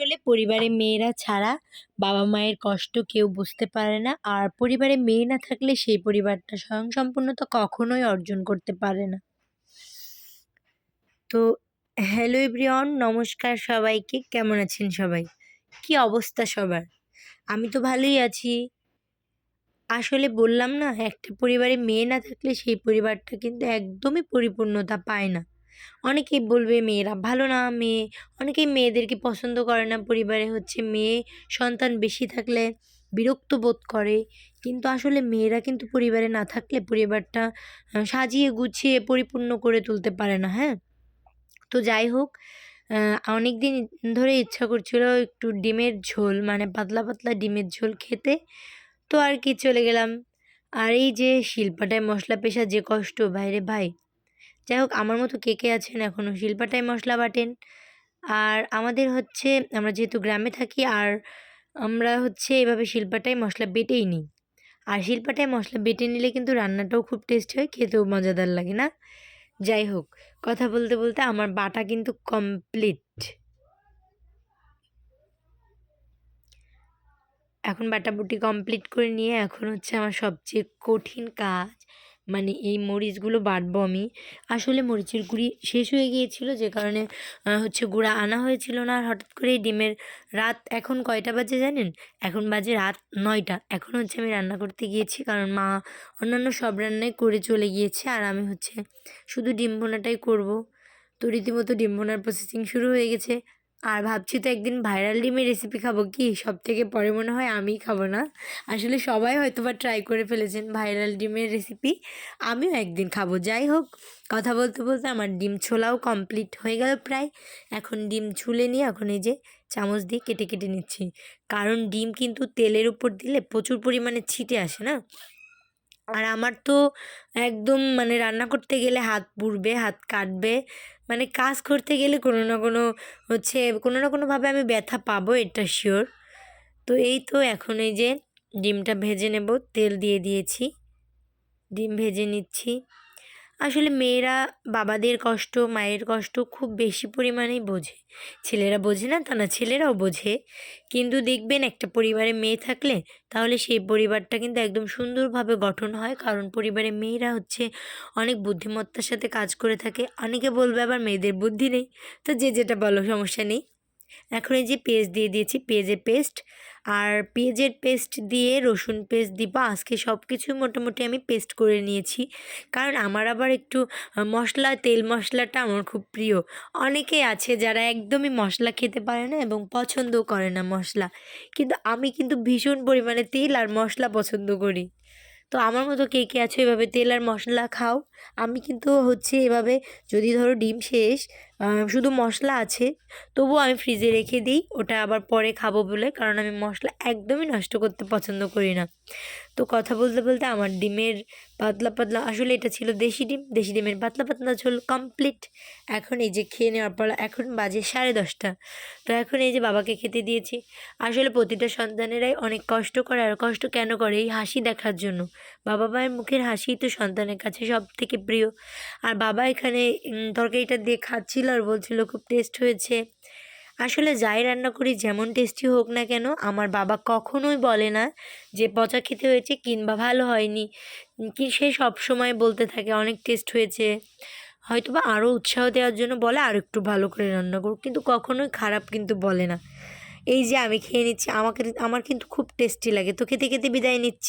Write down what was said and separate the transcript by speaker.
Speaker 1: আসলে পরিবারে মেয়েরা ছাড়া বাবা মায়ের কষ্ট কেউ বুঝতে পারে না। আর পরিবারে মেয়ে না থাকলে সেই পরিবারটা স্বয়ংসম্পূর্ণতা কখনোই অর্জন করতে পারে না। তো, হ্যালো এভরিওয়ান, নমস্কার সবাইকে। কেমন আছেন সবাই? কি অবস্থা সবার? আমি তো ভালোই আছি। আসলে বললাম না, একটা পরিবারে মেয়ে না থাকলে সেই পরিবারটা কিন্তু একদমই পরিপূর্ণতা পায় না। অনেকেই বলবে মেয়েরা ভালো না, মেয়ে, অনেকেই মেয়েদেরকে পছন্দ করে না। পরিবারে হচ্ছে মেয়ে সন্তান বেশি থাকলে বিরক্ত বোধ করে। কিন্তু আসলে মেয়েরা কিন্তু পরিবারে না থাকলে পরিবারটা সাজিয়ে গুছিয়ে পরিপূর্ণ করে তুলতে পারে না হ্যাঁ? তো যাই হোক অনেক দিন ধরে ইচ্ছা করছিল একটু ডিমের ঝোল মানে পাতলা পাতলা ডিমের ঝোল খেতে। তো আর কি চলে গেলাম। আর এই যে শিল্পাটায় মশলা পেশা যে কষ্ট বাইরে ভাই। যাই হোক, আমার মতো কে কে আছেন এখনও শিল্পাটায় মশলা বাটেন। আর আমাদের হচ্ছে, আমরা যেহেতু গ্রামে থাকি, আর আমরা হচ্ছে এভাবে শিল্পাটায় মশলা বেটেই নিই। আর শিল্পাটায় মশলা বেটে নিলে কিন্তু রান্নাটাও খুব টেস্ট হয়, খেতেও মজাদার লাগে না? যাই হোক, কথা বলতে বলতে আমার বাটা কিন্তু কমপ্লিট। এখন বাটাবুটি কমপ্লিট করে নিয়ে এখন হচ্ছে আমার সবচেয়ে কঠিন কাজ। মানে এই মরিচগুলো বাটবো আমি। আসলে মরিচের গুঁড়ি শেষ হয়ে গিয়েছিল, যে কারণে হচ্ছে গুঁড়া আনা হয়েছিল না। আর হঠাৎ করে ডিমের রাত এখন কয়টা বাজে জানেন? এখন বাজে রাত নয়টা। এখন হচ্ছে আমি রান্না করতে গিয়েছি, কারণ মা অন্যান্য সব রান্নাই করে চলে গিয়েছে। আর আমি হচ্ছে শুধু ডিম ভোনাটাই করব। তো রীতিমতো ডিম ভোনার প্রসেসিং শুরু হয়ে গেছে। আর ভাবছি তো একদিন ভাইরাল ডিমের রেসিপি খাব কি? সব থেকে পরে মনে হয় আমিই খাব না। আসলে সবাই হয়তো বা ট্রাই করে ফেলেছেন ভাইরাল ডিমের রেসিপি আমিও একদিন খাব। যাই হোক, কথা বলতে বলতে আমার ডিম ছোলাও কমপ্লিট হয়ে গেল প্রায়। এখন ডিম ছুলে নিয়ে এখন এই যে চামচ দিয়ে কেটে কেটে নিচ্ছি। কারণ ডিম কিন্তু তেলের উপর দিলে প্রচুর পরিমাণে ছিটে আসে না? আর আমার তো একদম মানে রান্না করতে গেলে হাত পুড়বে, হাত কাটবে। মানে কাজ করতে গেলে কোনো না কোনো হচ্ছে, কোনো না কোনোভাবে আমি ব্যথা পাবো, এটা শিওর তো এই তো এখন এই যে ডিমটা ভেজে নেব, তেল দিয়ে দিয়েছি। ডিম ভেজে নিচ্ছি। আসলে মেয়েরা বাবাদের কষ্ট, মায়ের কষ্ট খুব বেশি পরিমাণেই বোঝে। ছেলেরা বোঝে না, তা না, ছেলেরাও বোঝে। কিন্তু দেখবেন একটা পরিবারে মেয়ে থাকলে তাহলে সেই পরিবারটা কিন্তু একদম সুন্দরভাবে গঠন হয়। কারণ পরিবারে মেয়েরা হচ্ছে অনেক বুদ্ধিমত্তার সাথে কাজ করে থাকে। অনেকে বলবে আবার মেয়েদের বুদ্ধি নেই। তো যে যেটা বলো, সমস্যা নেই। এখন এই যে পেস্ট দিয়ে দিয়েছি, পেঁয়াজের পেস্ট। আর পেঁয়াজের পেস্ট দিয়ে রসুন পেস্ট দিব। আজকে সব কিছুই মোটামুটি আমি পেস্ট করে নিয়েছি। কারণ আমার আবার একটু মশলা, তেল মশলাটা আমার খুব প্রিয়। অনেকেই আছে যারা একদমই মশলা খেতে পারে না এবং পছন্দও করে না মশলা। কিন্তু আমি কিন্তু ভীষণ পরিমাণে তেল আর মশলা পছন্দ করি। তো আমার মতো কে কে আছো এভাবে তেল আর মশলা খাও? আমি কিন্তু হচ্ছে এভাবে যদি ধরো ডিম শেষ শুধু মশলা আছে, তবুও আমি ফ্রিজে রেখে দিই, ওটা আবার পরে খাব বলে, কারণ আমি মশলা একদমই নষ্ট করতে পছন্দ করি না। তো কথা বলতে বলতে আমার ডিমের পাতলা পাতলা, আসলে এটা ছিল দেশি ডিম, দেশি ডিমের পাতলা পাতলা ঝোল কমপ্লিট এখন এই যে খেয়ে নেওয়ার পর এখন বাজে সাড়ে দশটা। তো এখন এই যে বাবাকে খেতে দিয়েছি, আসলে প্রতিটা সন্তানেরাই অনেক কষ্ট করে, আর কষ্ট কেন করে এই হাসি দেখার জন্য? বাবা মায়ের মুখের হাসি তো সন্তানের কাছে সব থেকে প্রিয়। আর বাবা এখানে তরকারিটা দিয়ে খাচ্ছিল আর বলছিল খুব টেস্ট হয়েছে। আসলে যাই রান্না করি, যেমন টেস্টি হোক না কেন, আমার বাবা কখনোই বলে না যে পচা খেতে হয়েছে কিংবা ভালো হয়নি। কি সে সব সময় বলতে থাকে, অনেক টেস্ট হয়েছে। হয়তো বা আরও উৎসাহ দেওয়ার জন্য বলে, আর একটু ভালো করে রান্না করুক কিন্তু কখনোই খারাপ কিন্তু বলে না। এই যে আমি খেয়ে নিচ্ছি, আমাকে, আমার কিন্তু খুব টেস্টি লাগে। তো খেতে খেতে বিদায় নিচ্ছি।